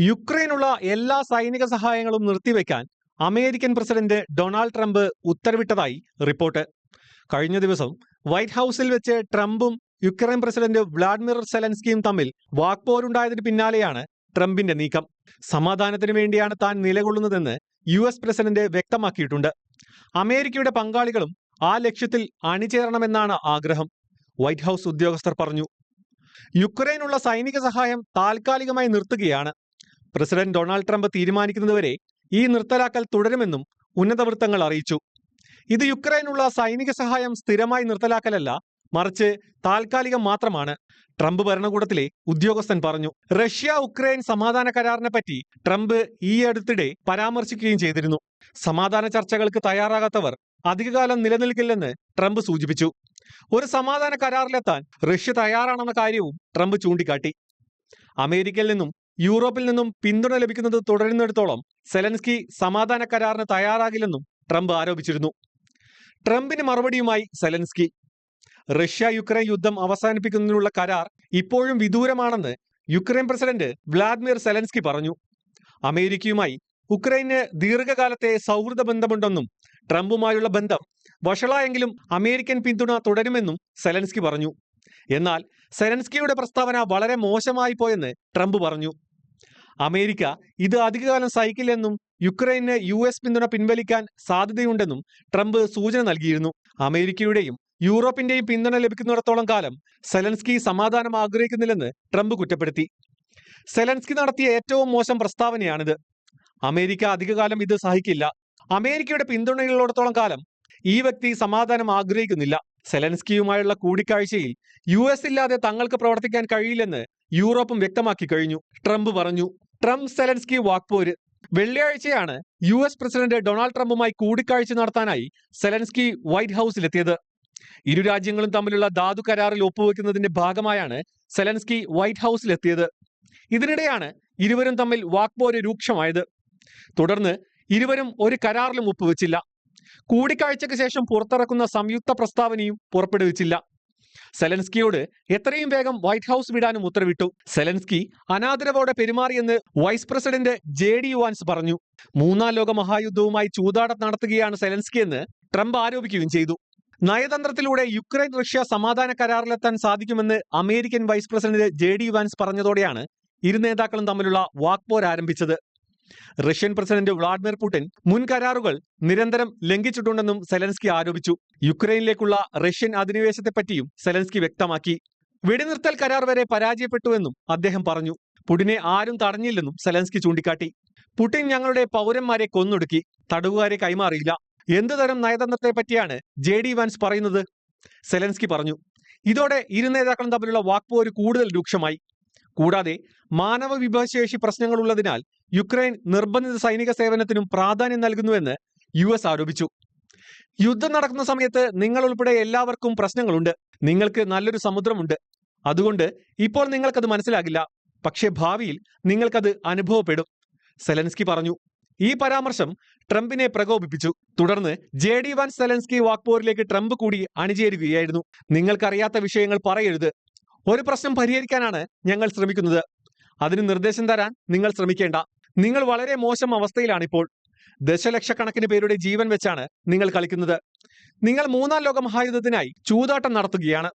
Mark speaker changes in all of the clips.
Speaker 1: യുക്രൈനുള്ള എല്ലാ സൈനിക സഹായങ്ങളും നിർത്തിവെക്കാൻ അമേരിക്കൻ പ്രസിഡന്റ് ഡൊണാൾഡ് ട്രംപ് ഉത്തരവിട്ടതായി റിപ്പോർട്ട്. കഴിഞ്ഞ ദിവസം വൈറ്റ് ഹൗസിൽ വെച്ച് ട്രംപും യുക്രൈൻ പ്രസിഡന്റ് വ്ളാഡിമിർ സെലൻസ്കിയും തമ്മിൽ വാക്പോരുണ്ടായതിന് പിന്നാലെയാണ് ട്രംപിന്റെ നീക്കം. സമാധാനത്തിന് വേണ്ടിയാണ് താൻ നിലകൊള്ളുന്നതെന്ന് യു എസ് പ്രസിഡന്റ് വ്യക്തമാക്കിയിട്ടുണ്ട്. അമേരിക്കയുടെ പങ്കാളികളും ആ ലക്ഷ്യത്തിൽ അണിചേരണമെന്നാണ് ആഗ്രഹം വൈറ്റ് ഹൗസ് ഉദ്യോഗസ്ഥർ പറഞ്ഞു. യുക്രൈനുള്ള സൈനിക സഹായം താൽക്കാലികമായി നിർത്തുകയാണ്. പ്രസിഡന്റ് ഡൊണാൾഡ് ട്രംപ് തീരുമാനിക്കുന്നതുവരെ ഈ നിർത്തലാക്കൽ തുടരുമെന്നും ഉന്നത വൃത്തങ്ങൾ അറിയിച്ചു. ഇത് യുക്രൈനുള്ള സൈനിക സഹായം സ്ഥിരമായി നിർത്തലാക്കലല്ല മറിച്ച് താൽക്കാലികം മാത്രമാണ് ട്രംപ് ഭരണകൂടത്തിലെ ഉദ്യോഗസ്ഥൻ പറഞ്ഞു. റഷ്യ ഉക്രൈൻ സമാധാന കരാറിനെ പറ്റി ട്രംപ് ഈ അടുത്തിടെ പരാമർശിക്കുകയും ചെയ്തിരുന്നു. സമാധാന ചർച്ചകൾക്ക് തയ്യാറാകാത്തവർ അധികകാലം നിലനിൽക്കില്ലെന്ന് ട്രംപ് സൂചിപ്പിച്ചു. ഒരു സമാധാന കരാറിലെത്താൻ റഷ്യ തയ്യാറാണെന്ന കാര്യവും ട്രംപ് ചൂണ്ടിക്കാട്ടി. അമേരിക്കയിൽ നിന്നും യൂറോപ്പിൽ നിന്നും പിന്തുണ ലഭിക്കുന്നത് തുടരുന്നിടത്തോളം സെലൻസ്കി സമാധാന കരാറിന് തയ്യാറാകില്ലെന്നും ട്രംപ് ആരോപിച്ചിരുന്നു. ട്രംപിന് മറുപടിയുമായി സെലൻസ്കി. റഷ്യ യുക്രൈൻ യുദ്ധം അവസാനിപ്പിക്കുന്നതിനുള്ള കരാർ ഇപ്പോഴും വിദൂരമാണെന്ന് യുക്രൈൻ പ്രസിഡന്റ് വ്ളാദിമിർ സെലൻസ്കി പറഞ്ഞു. അമേരിക്കയുമായി ഉക്രൈന് ദീർഘകാലത്തെ സൗഹൃദ ബന്ധമുണ്ടെന്നും ട്രംപുമായുള്ള ബന്ധം വഷളായെങ്കിലും അമേരിക്കൻ പിന്തുണ തുടരുമെന്നും സെലൻസ്കി പറഞ്ഞു. എന്നാൽ സെലൻസ്കിയുടെ പ്രസ്താവന വളരെ മോശമായി പോയെന്ന് ട്രംപ് പറഞ്ഞു. അമേരിക്ക ഇത് അധികകാലം സഹിക്കില്ലെന്നും യുക്രൈന് യു എസ് പിന്തുണ പിൻവലിക്കാൻ സാധ്യതയുണ്ടെന്നും ട്രംപ് സൂചന നൽകിയിരുന്നു. അമേരിക്കയുടെയും യൂറോപ്പിന്റെയും പിന്തുണ ലഭിക്കുന്നിടത്തോളം കാലം സെലൻസ്കി സമാധാനം ആഗ്രഹിക്കുന്നില്ലെന്ന് ട്രംപ് കുറ്റപ്പെടുത്തി. സെലൻസ്കി നടത്തിയ ഏറ്റവും മോശം പ്രസ്താവനയാണിത്. അമേരിക്ക അധികകാലം ഇത് സഹിക്കില്ല. അമേരിക്കയുടെ പിന്തുണയുള്ളിടത്തോളം കാലം ഈ വ്യക്തി സമാധാനം ആഗ്രഹിക്കുന്നില്ല. സെലൻസ്കിയുമായുള്ള കൂടിക്കാഴ്ചയിൽ യു എസ് ഇല്ലാതെ തങ്ങൾക്ക് പ്രവർത്തിക്കാൻ കഴിയില്ലെന്ന് യൂറോപ്പും വ്യക്തമാക്കി കഴിഞ്ഞു. ട്രംപ് പറഞ്ഞു. ട്രംപ് സെലൻസ്കി വാക്പോര്. വെള്ളിയാഴ്ചയാണ് യു എസ് പ്രസിഡന്റ് ഡൊണാൾഡ് ട്രംപുമായി കൂടിക്കാഴ്ച നടത്താനായി സെലൻസ്കി വൈറ്റ് ഹൗസിലെത്തിയത്. ഇരു രാജ്യങ്ങളും തമ്മിലുള്ള ധാതു കരാറിൽ ഒപ്പുവെക്കുന്നതിന്റെ ഭാഗമായാണ് സെലൻസ്കി വൈറ്റ് ഹൗസിലെത്തിയത്. ഇതിനിടെയാണ് ഇരുവരും തമ്മിൽ വാക്പോര് രൂക്ഷമായത്. തുടർന്ന് ഇരുവരും ഒരു കരാറിലും ഒപ്പുവെച്ചില്ല. കൂടിക്കാഴ്ചയ്ക്ക് ശേഷം പുറത്തിറക്കുന്ന സംയുക്ത പ്രസ്താവനയും പുറപ്പെടുവിച്ചില്ല. സെലൻസ്കിയോട് എത്രയും വേഗം വൈറ്റ് ഹൗസ് വിടാനും ഉത്തരവിട്ടു. സെലൻസ്കി അനാദരവോടെ പെരുമാറിയെന്ന് vice president J D Vance പറഞ്ഞു. മൂന്നാം ലോക മഹായുദ്ധവുമായി ചൂതാടം നടത്തുകയാണ് സെലൻസ്കി എന്ന് ട്രംപ് ആരോപിക്കുകയും ചെയ്തു. നയതന്ത്രത്തിലൂടെ യുക്രൈൻ റഷ്യ സമാധാന കരാറിലെത്താൻ സാധിക്കുമെന്ന് American vice president J D Vance പറഞ്ഞതോടെയാണ് ഇരു നേതാക്കളും തമ്മിലുള്ള വാക്പോർ ആരംഭിച്ചത് റഷ്യൻ പ്രസിഡന്റ് വ്ളാഡിമിർ പുടിൻ മുൻ കരാറുകൾ നിരന്തരം ലംഘിച്ചിട്ടുണ്ടെന്നും സെലൻസ്കി ആരോപിച്ചു. യുക്രൈനിലേക്കുള്ള റഷ്യൻ അധിനിവേശത്തെപ്പറ്റിയും സെലൻസ്കി വ്യക്തമാക്കി. വെടിനിർത്തൽ കരാർ വരെ പരാജയപ്പെട്ടുവെന്നും അദ്ദേഹം പറഞ്ഞു. പുടിനെ ആരും തടഞ്ഞില്ലെന്നും സെലൻസ്കി ചൂണ്ടിക്കാട്ടി. പുടിൻ ഞങ്ങളുടെ പൗരന്മാരെ കൊന്നൊടുക്കി. തടവുകാരെ കൈമാറിയില്ല. എന്തുതരം നയതന്ത്രത്തെ പറ്റിയാണ് ജെ ഡി വാൻസ് പറയുന്നത്? സെലൻസ്കി പറഞ്ഞു. ഇതോടെ ഇരു നേതാക്കളും തമ്മിലുള്ള വാക്പോര് കൂടുതൽ രൂക്ഷമായി. കൂടാതെ മാനവ വിഭവശേഷി പ്രശ്നങ്ങളുള്ളതിനാൽ യുക്രൈൻ നിർബന്ധിത സൈനിക സേവനത്തിനും പ്രാധാന്യം നൽകുന്നുവെന്ന് യു എസ് ആരോപിച്ചു. യുദ്ധം നടക്കുന്ന സമയത്ത് നിങ്ങൾ ഉൾപ്പെടെ എല്ലാവർക്കും പ്രശ്നങ്ങളുണ്ട്. നിങ്ങൾക്ക് നല്ലൊരു സമുദ്രമുണ്ട്. അതുകൊണ്ട് ഇപ്പോൾ നിങ്ങൾക്കത് മനസ്സിലാകില്ല. പക്ഷേ ഭാവിയിൽ നിങ്ങൾക്കത് അനുഭവപ്പെടും. സെലൻസ്കി പറഞ്ഞു. ഈ പരാമർശം ട്രംപിനെ പ്രകോപിപ്പിച്ചു. തുടർന്ന് ജെ ഡി വാൻ സെലൻസ്കി വാക്പോരിലേക്ക് ട്രംപ് കൂടി അണിചേരുകയായിരുന്നു. നിങ്ങൾക്കറിയാത്ത വിഷയങ്ങൾ പറയരുത്. ഒരു പ്രശ്നം പരിഹരിക്കാനാണ് ഞങ്ങൾ ശ്രമിക്കുന്നത്. അതിന് നിർദ്ദേശം തരാൻ നിങ്ങൾ ശ്രമിക്കേണ്ട. നിങ്ങൾ വളരെ മോശം അവസ്ഥയിലാണിപ്പോൾ. ദശലക്ഷക്കണക്കിന് പേരുടെ ജീവൻ വെച്ചാണ് നിങ്ങൾ കളിക്കുന്നത്. നിങ്ങൾ മൂന്നാം ലോക മഹായുദ്ധത്തിനായി ചൂതാട്ടം നടത്തുകയാണ്.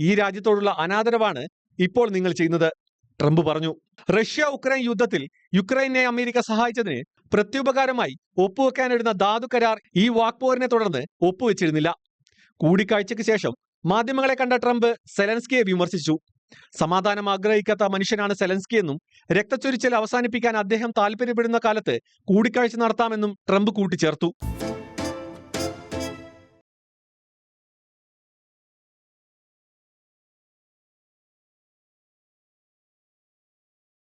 Speaker 1: ഈ രാജ്യത്തോടുള്ള അനാദരവാണ് ഇപ്പോൾ നിങ്ങൾ ചെയ്യുന്നത്. ട്രംപ് പറഞ്ഞു റഷ്യ ഉക്രൈൻ യുദ്ധത്തിൽ യുക്രൈനെ അമേരിക്ക സഹായിച്ചതിന് പ്രത്യുപകാരമായി ഒപ്പുവെക്കാനിരുന്ന ധാതു കരാർ ഈ വാക്പോരിനെ തുടർന്ന് ഒപ്പുവെച്ചിരുന്നില്ല. കൂടിക്കാഴ്ചയ്ക്ക് ശേഷം മാധ്യമങ്ങളെ കണ്ട ട്രംപ് സെലൻസ്കിയെ വിമർശിച്ചു. സമാധാനം ആഗ്രഹിക്കാത്ത മനുഷ്യനാണ് സെലൻസ്കി എന്നും രക്തച്ചൊരിച്ചൽ അവസാനിപ്പിക്കാൻ അദ്ദേഹം താൽപര്യപ്പെടുന്ന കാലത്ത് കൂടിക്കാഴ്ച നടത്താമെന്നും ട്രംപ് കൂട്ടിച്ചേർത്തു.